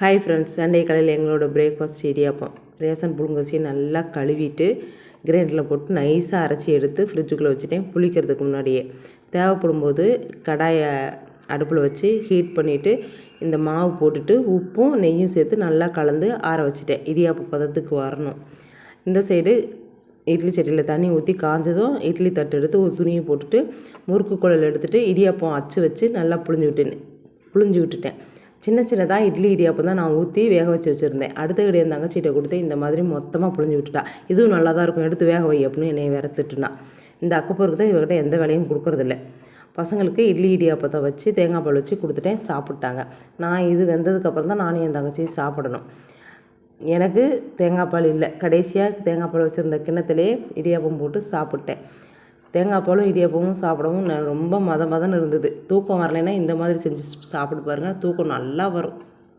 Hi friends Sunday காலையில் எங்களோட breakfast idiyappam ration புழுங்கரிசியை நல்லா கழுவிட்டு கிரைண்டரில் போட்டு நைஸாக அரைச்சி எடுத்து ஃப்ரிட்ஜுக்குள்ளே வச்சுட்டேன். புளிக்கிறதுக்கு முன்னாடியே. தேவைப்படும் போது கடாயை அடுப்பில் வச்சு ஹீட் பண்ணிவிட்டு இந்த மாவு போட்டுட்டு உப்பும் நெய்யும் சேர்த்து நல்லா கலந்து ஆற வச்சுட்டேன். இடியாப்ப பதத்துக்கு வரணும். இந்த சைடு இட்லி சட்டியில் தண்ணி ஊற்றி காஞ்சதும் இட்லி தட்டு எடுத்து ஒரு துணியை போட்டுட்டு முறுக்கு குழல் எடுத்துகிட்டு இடியாப்பம் அச்சு வச்சு நல்லா புழிஞ்சு விட்டேன் புழிஞ்சு விட்டுட்டேன். சின்ன சின்னதாக இட்லி இடியாப்பம் தான் நான் ஊற்றி வேக வச்சு வச்சுருந்தேன். அடுத்த கடி என் தங்கச்சிட்ட கொடுத்து இந்த மாதிரி மொத்தமாக புழிஞ்சு விட்டுட்டா. இதுவும் நல்லா தான் இருக்கும். எடுத்து வேக வை அப்படின்னு என்னை வேற திட்டுனா இந்த அக்கப்போருக்கு தான் இவர்கிட்ட எந்த வேலையும் கொடுக்கறதில்ல. பசங்களுக்கு இட்லி இடியாப்பத்தை வச்சு தேங்காய் பால் வச்சு கொடுத்துட்டேன். சாப்பிட்டாங்க. நான் இது வெந்ததுக்கப்புறம் தான் நானும் என் தங்கச்சியும் சாப்பிடணும். எனக்கு தேங்காய் பால் இல்லை. கடைசியாக தேங்காய் பால் வச்சுருந்த கிண்ணத்திலே இடியாப்பம் போட்டு சாப்பிட்டேன். தேங்காய் பாலும் இடியாப்பமும் சாப்பிடவும் ரொம்ப மத மதன்னு இருந்தது. தூக்கம் வரலைன்னா இந்த மாதிரி செஞ்சு சாப்பிட்டு பாருங்கள் தூக்கம் நல்லா வரும்.